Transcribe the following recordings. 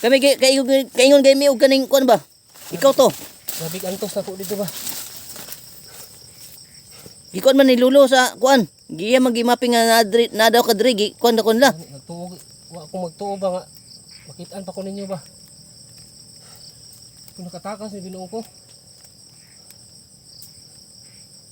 Kami kay kaingon kaingon kay mi og kaning kuan ba? Ikaw to. Grabe antos na ko dito ba? Gikuan man ni Lulo sa kuan. Giya magimaping nga na, dri- na daw ka diri gi kuan na kuan la. Nagtuog, wa akong magtuo ba nga. Makitaan pa ko ninyo ba? Kung nakatakas ni binuong ko.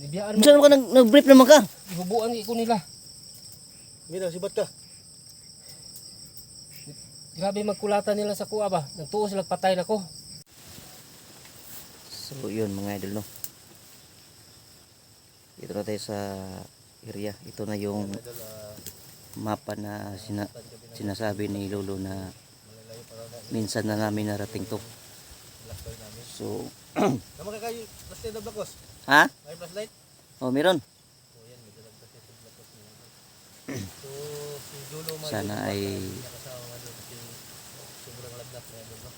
Nibiyaan mo, Unsa ka nag nag-brief naman ka? ibubuan ko nila. Mira, sibat ka. Grabe magkulatan nila sa kuha ba? Nagtuo sila patay na ko. So yun mga idol no. Dito na tayo sa area. Ito na yung mapa na sina- sinasabi ni Lolo na minsan na namin narating to. So, Tama ka kayo, plus light na blakos. ha? May plus light. Oh, meron. Sana ay kasama nga doon si sobrang lagnat na doon, no?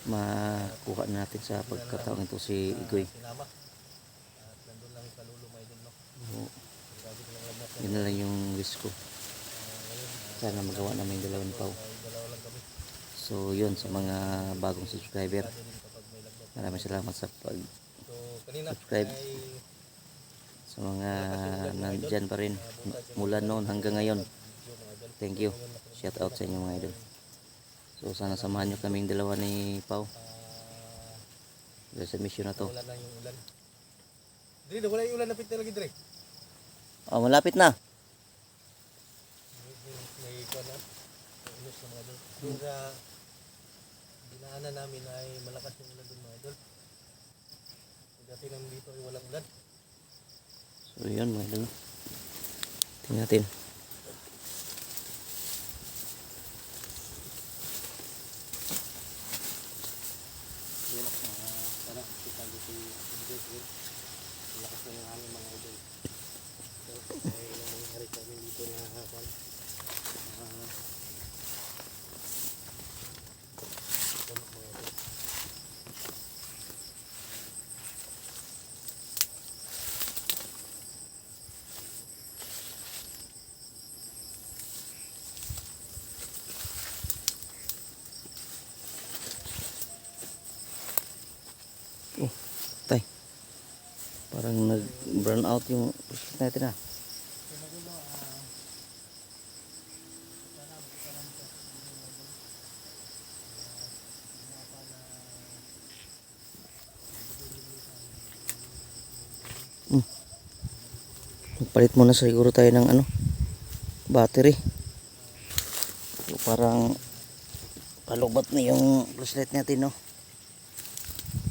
Makuha natin sa pagkataong ito si Igoy. Lagnat. yun na lang yung wish ko. Sana magawa namin dalawa ni kami. So yun sa mga bagong subscriber. Maraming salamat sa pag Subscribe. sa mga nandyan pa rin mula noon hanggang ngayon. Thank you. Shout out sa inyo mga idol. So sana samahan nyo kaming dalawa ni Pau. Dahil sa mission na to. wala lang yung ulan. Dre, wala yung ulan na pit lagi, Dre. Oh, malapit na. May, kuwan na. Ulos na mga doon. Doon sa dinaanan namin ay malakas yung ulan doon mga idol. Dati namin dito ay walang ulan. So yun mga idol. Tingnan natin. Yan, uh, tara, kita ko si Indres, yun. Malakas na yung hangin mga idol. So, may nangyari sa amin dito na hapon. Tay. Parang nag-burn out yung pusat natin ah. Hmm. Palit muna siguro tayo ng ano battery. So, parang palubat na yung flashlight natin no.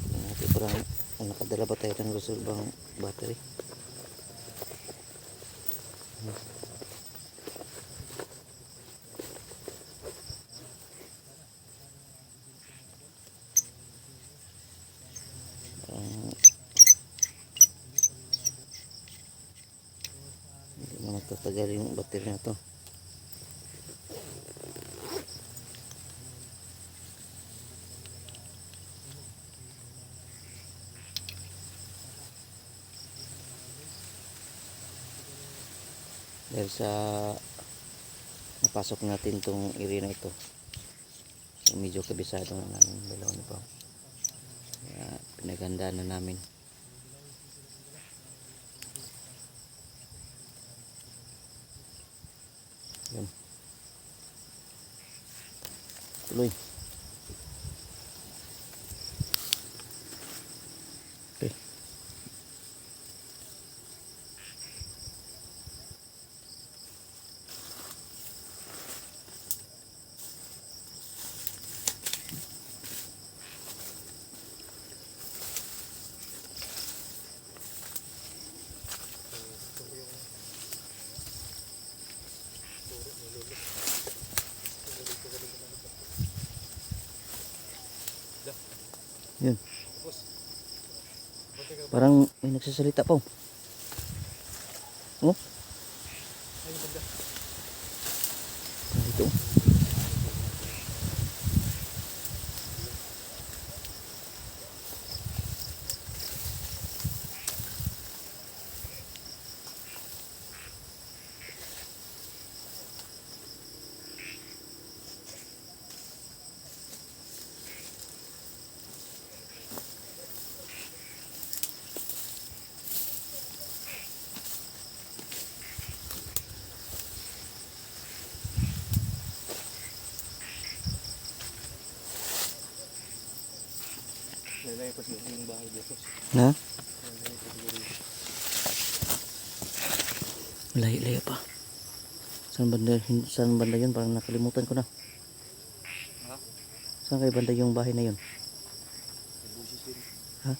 Natin parang kung nakadala ba tayo ng resolvang battery. Na magtatagal yung battery na to. Dahil sa napasok natin tong area na ito. So, medyo kabisado na namin dalawa ni Pao kaya pinaganda na namin. Yun. Tuloy Parang may nagsasalita pa. oh. Oh? Dito. oh. Lalay pa siguro yung bahay dito. Na? Layo-layo pa. Saan banda, saan banda yun? Parang nakalimutan ko na. Ha? Saan kay banda yung bahay na yun? Ha?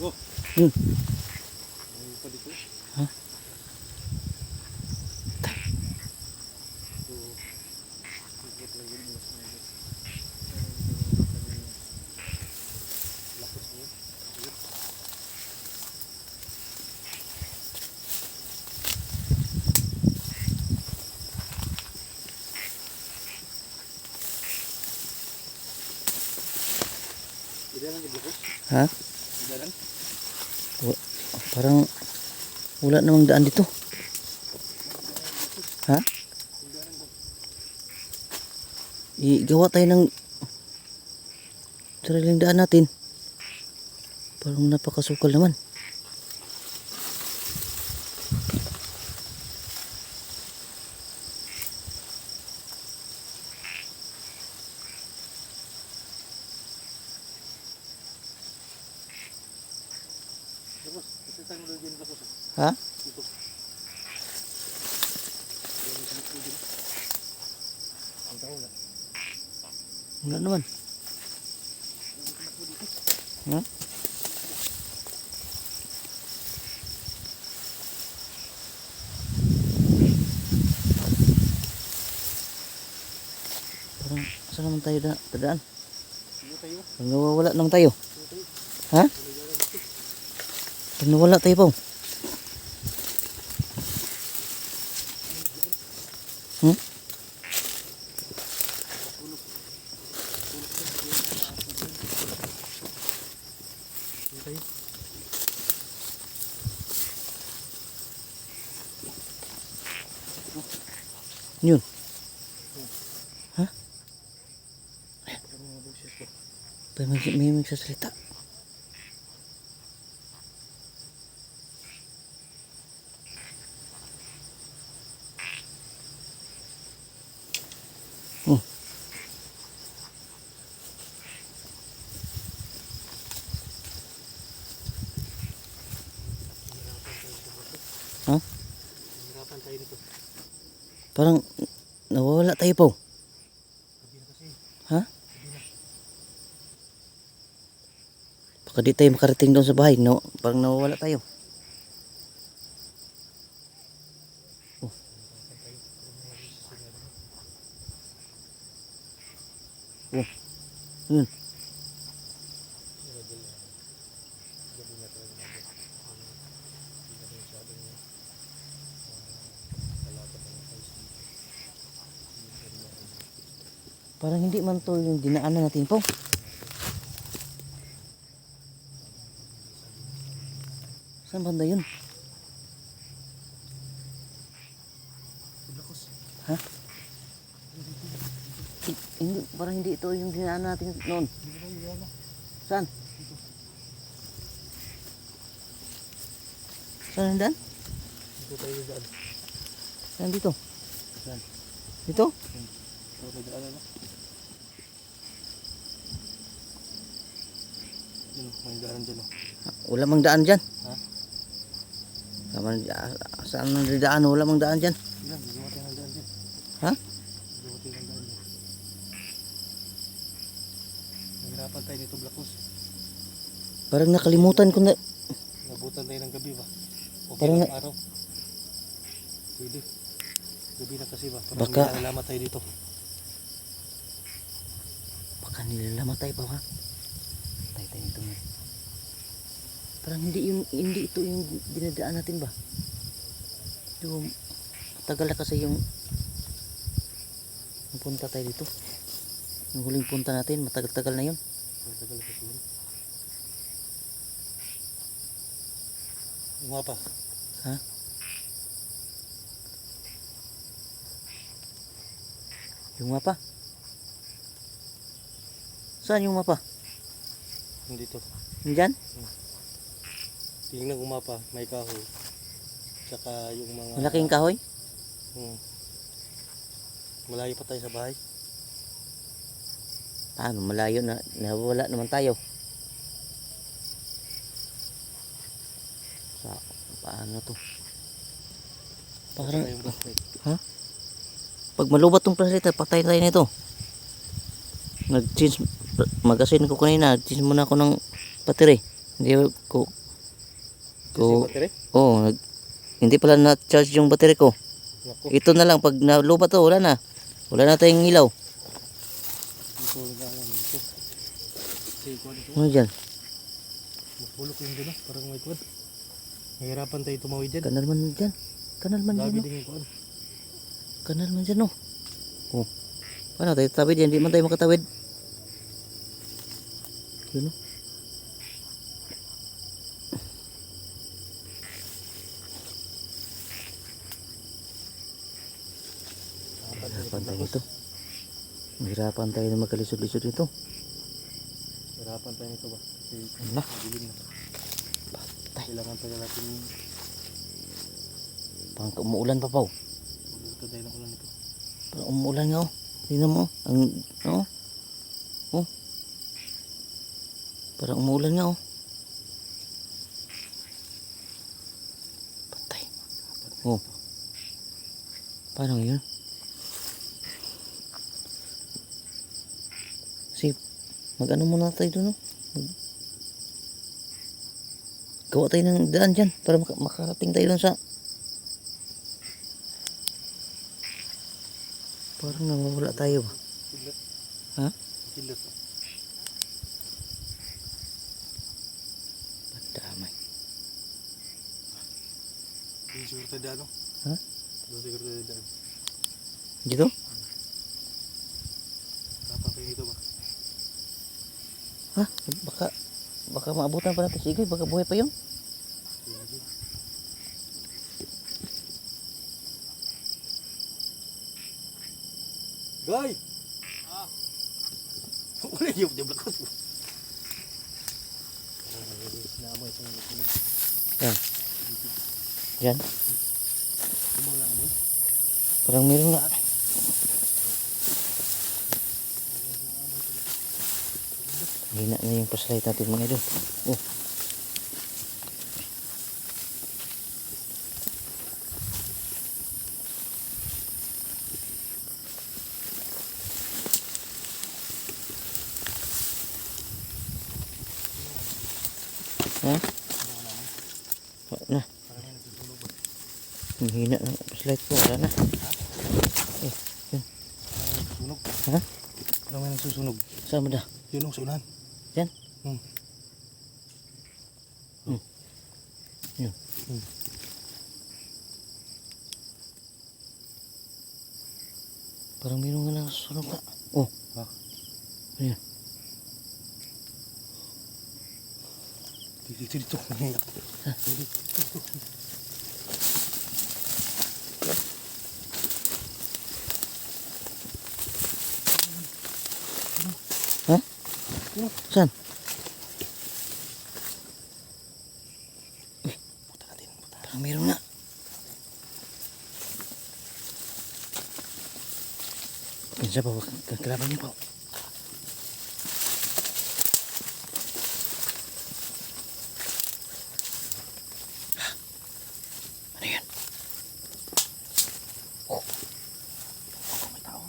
Oh! Hmm. May pa dito. Ha? So, ikot lang yun. Mas may Lakas niya. Ayun. Hindi lang yung lakos. Ha? Hindi lang. Wa- Parang wala namang daan dito. Ha? Igawa tayo ng sariling daan natin. Parang napakasukal naman. Lakos. Kasi tayo mo doon yung lakos. Ha? Dito. Yan yung sinip ko din. Ang tao na. Wala naman. Ha? Parang saan naman tayo da. Parang nawawala naman tayo. Ha? Nawala tayo pa. Hmm? Yun. Pero may, may magsasalita. Oh. Ha? Hirapan tayo dito. Parang nawawala tayo po. Ha? Baka di tayo makarating doon sa bahay. No, parang nawawala tayo. Oh. Oh. Yun. Parang hindi man to yung dinaanan natin po. Saan banda yun? Ha? Hi- Hindi, parang hindi ito yung dinaanan natin noon. Saan? Saan ang daan? Dito tayo daan. Saan dito? Saan? Dito? Dito tayo? Yun, may daan dyan oh. Wala mang daan dyan. Ha? Saan, saan ang daan? Wala mang daan dyan. Yan, gagawa tayo ng daan dyan. Ha? Gagawa tayo ng daan dyan. Nahirapan tayo dito, Blackus. Parang nakalimutan ko na. Nabutan tayo ng gabi ba? O Parang na- araw. Pwede. Gabi na kasi ba? Parang Baka- may nalalaman tayo dito. Baka nilalamatay pa ha. Tay tayo ito nga. Parang hindi yung hindi ito yung dinadaan natin ba? Yung matagal na kasi yung yung punta tayo dito. Yung huling punta natin, matagal-tagal na yun. Ang tagal kasi yun. Yung mapa. Ha? Yung mapa? Saan yung mapa? Dito. Nandyan? Tingnan kung mapa, may kahoy. Tsaka yung mga... Malaking kahoy? Hmm. Malayo pa tayo sa bahay. Paano malayo na nawala naman tayo. Sa paano to? Parang flashlight. pag malubat tong flashlight, patay tayo nito. Nag-change magasin ko kanina, change muna ako ng battery. Hindi ko ko oh, nag, hindi pala na-charge yung battery ko. Naku. Ito na lang pag nalubat to, wala na. Wala na tayong ilaw. Ano dyan? Mapulok yung gano'n. Parang may kuwan. Mahirapan tayo tumawid dyan. Kanal man dyan. Kanal man dyan. oh. kuwan. Kanal man dyan, oh. Oh. Paano tayo tawid yan? Di man tayo makatawid. Yun, oh. Mahirapan tayo ito. Mahirapan tayo na magkalisod-lisod ito. Mahirapan tayo nito ba? Kasi Ala. madilim na. Patay. Kailangan tayo natin Parang umuulan pa pa, oh. mabuto tayo ng ulan ito. Parang umuulan nga, oh. Tingnan mo, oh. Ang, oh. Oh. Parang umuulan nga, oh. Patay. Oh. Paano yun? Kasi, mag-ano muna tayo doon, oh. Mag... Gawa tayo ng daan dyan para maka- makarating tayo doon sa... Parang nawawala tayo ba? Kidlat. Ha? Kidlat. No? Ha? Tayo daan. Dito? Kapapay nito ba? Ha? Baka, baka maabutan pa natin si Igoy. Baka buhay pa yun. Guy! Ah! Wala yung blakas mo. Naamoy itong lukulo. Yan. Yan. Kumang naamoy. Parang meron nga. Hina na yung flashlight natin mga idol. Oh. Ha? Wala na. Parang may nagsusunog ba? Ang hina ng flashlight ko. Wala na. Parang may nagsusunog. Ha? Parang may nagsusunog. Saan mo na? Yun ang sunan. Yan? Hmm. Yun. Hmm. Parang meron nga nasusunog ka. Oh. Ha? Ayan. Dito, dito. Dito, dito. Ha? Saan? Puta natin. Puta. Parang meron nga. Yan siya pa. Kaglaban niya pa. Ano yan? Oh. Oh, may tao.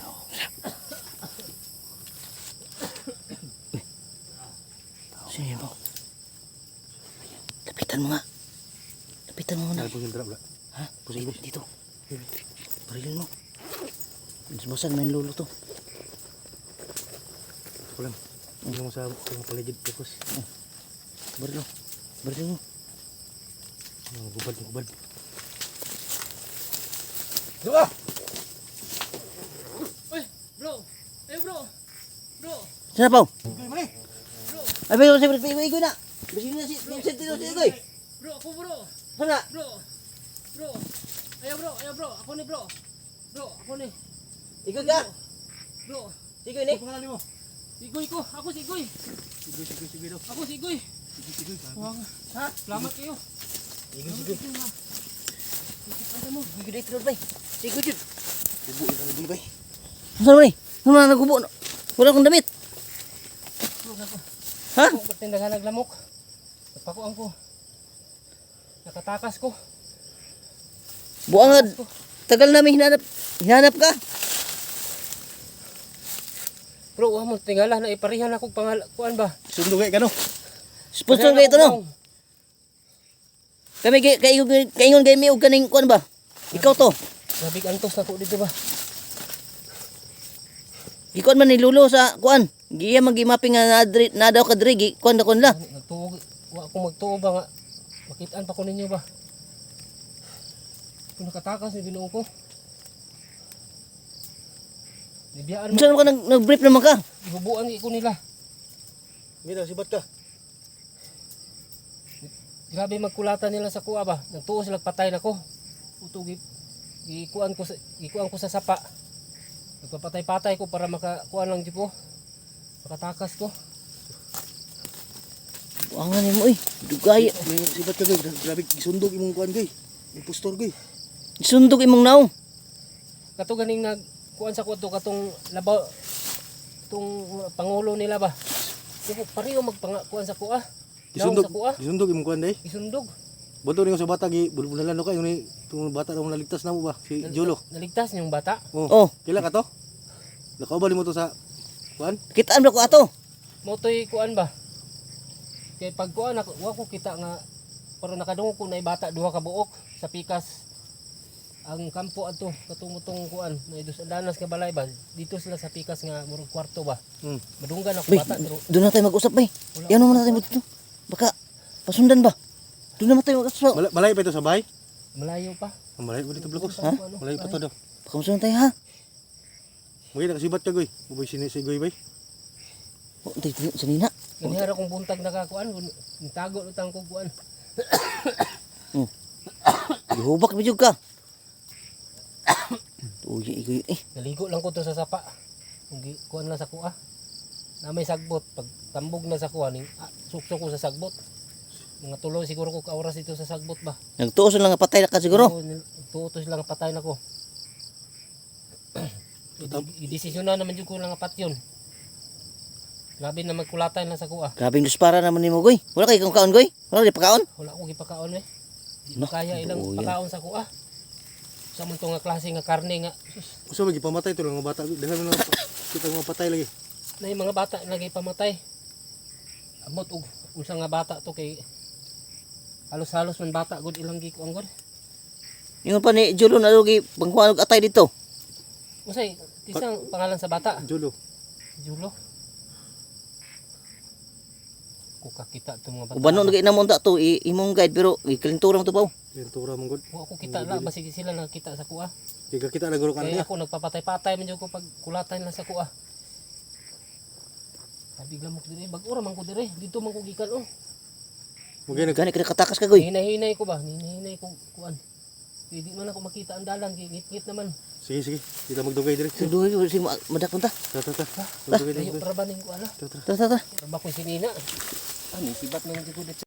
Tao. Wala. Uy. Sino yan po? Lapitan mo nga. Lapitan mo na. Ay, pagkindra wala. Ha? Dito. Dito. Parilin mo. Basbasan main lolo to. Wala. Hindi mo sa mga paligid tapos. Barilo. Barilo mo. Mga gubad, gubad. Diba? Uy, bro. Eh, bro. Bro. Sana pa? Bro. Ay, pero sa igoy na. Basi na si Vincent dito si igoy. Bro, ako bro. Sana. Bro. Bro. Ayaw bro, ayaw bro. Ako ni bro. Bro, ako ni. Igoy ka. Bro. Si igoy ni. Ano pangalan mo? Sigoy ko. Ako si Igoy. Sige, sige, sige daw. Ako si Igoy. Sige, sige. gago. Wag. Ha? Salamat kayo. Kayo ha. Ano mo? Igoy dito bay. Si igoy jud. Bubo yung kanil bay. Saan mo ni? Ano na nagubo? Wala akong damit. Ha? Ako ba't naghanag lamok? Nagpakuan ko. Nakatakas ko. Buang tagal namin hinanap. Hinanap ka. Bro, wa mo tingala na iparihan ako pangal kuan ba? Sundo kay kano. Sponsor kayo ito no. Kami kay kayo kaingon kay mi og kaning kuan ba? Ikaw to. Grabe antos ako dito ba? Gikuan man ni Lulo sa kuan. Giya magimaping nga na, na daw ka diri gi kuan da kon la. Nagtuog, wa ako magtuo ba nga. Makitaan pa ko ninyo ba? Kung nakatakas ni binuong ko. Nibiyaan mo. Unsa naman ka nag, nag-brief naman ka? Ibubuan ko nila. Mira sibat ka. Grabe magkulatan nila sa kuha ba. Nagtuo sila patay na ko. Utog gikuan ko sa gikuan ko sa sapa. Nagpapatay-patay ko para makakuan lang di ko. Makatakas ko. Buangan ni mo eh. Dugay. May sibat ka gay. Grabe gisundog imong kuan gay. Impostor gay. Sundog imong naong. Kato ganing nag kuan sa kuto katong labaw tong pangulo nila ba. Di ko pareho magpangakuan sa kuha. Gisundog. Gisundog imong kuan day. Isundog. Bato ni sa bata gi bulbulan no kay ni tung bata na naligtas na mo ba si Jolo. Naligtas niyong bata. Oh. Oh, Kila ka to? Nakaubali mo to sa kuan? kitaan ba ko ato? Motoy kuan ba. Kay pag kuan ako, wa ko kita nga pero nakadungog ko na bata duha ka buok sa pikas. Ang kampo ato katungutong kuan na idus danas ka balay ba. Dito sila sa pikas nga murag kwarto ba. Hmm. Madunggan ako bata pero doon na tayo mag-usap bay. Yan naman natin dito. Baka pasundan ba? Doon naman tayo mag-usap. Malay, malay pa ito sa bahay? malayo pa. Ang malay pa dito blokos. Ha? Ano? Malay pa to daw. Baka masundan tayo ha. Magi nakasibat ka goy. Uboy sini si goy bay. Oh, tayo tayo sa nina. Ganihara kong buntag nakakuan, tago utang ko kuan. Gihubak ba ka? Uy, igoy eh. Naligo lang ko to sa sapa. Kung gi- kuan lang sa kuha. Na may sagbot pag tambog na sa kuha ning ah, suksok ko sa sagbot. Mga tulo siguro ko ka oras dito sa sagbot ba. Nagtuos lang nga patay na ka siguro. Tuutos lang patay na ko. I-desisyon na naman yung ko lang apat yun. Grabe na magkulatan lang sa kuha. Grabing duspara naman ni mo goy. Wala kay kung kaon goy? Wala di pakaon? Wala ko gipakaon eh. Di No, kaya ilang yan. pakaon sa kuha. Sa mo nga klase nga karne nga. Sus, Usa magi pamatay to lang mga bata. Dahil mo na kita mga patay lagi. na yung mga bata lagi pamatay. Amot og unsa nga bata to kay halos-halos man bata gud ilang gi kuan gud. Yung pa ni Julo na lugi pangkuan og atay dito. Unsay kisang pangalan sa bata? Jolo. Julo. Ko kakita to mga bata. Ubanon lagi namon ta to i- imong guide pero ikalintura mo to pa. Yan tura mong god. Wa ko kita la basig sila nakita sa kuha. Kaya kita na guro ka Kaya niya. ako nagpapatay-patay man jud ko pag kulatan lang sa kuha. Sabi mo ko dire, bag-ura man ko dire, dito man ko gikan oh. Magi nag Gani kada katakas ka goy. Hinay-hinay ko ba? Hinay-hinay ko kuan. Hindi man ako makita ang dalan, ngit-ngit naman. Sige sige. Kita magdugay dire. Suduhay ko si madak punta. Ta ta ta. Magdugay Layo dire. para ba ning kuan ah? Tara tara tara. Para ba ko sinina? Ano, sibat nang jud ko dito.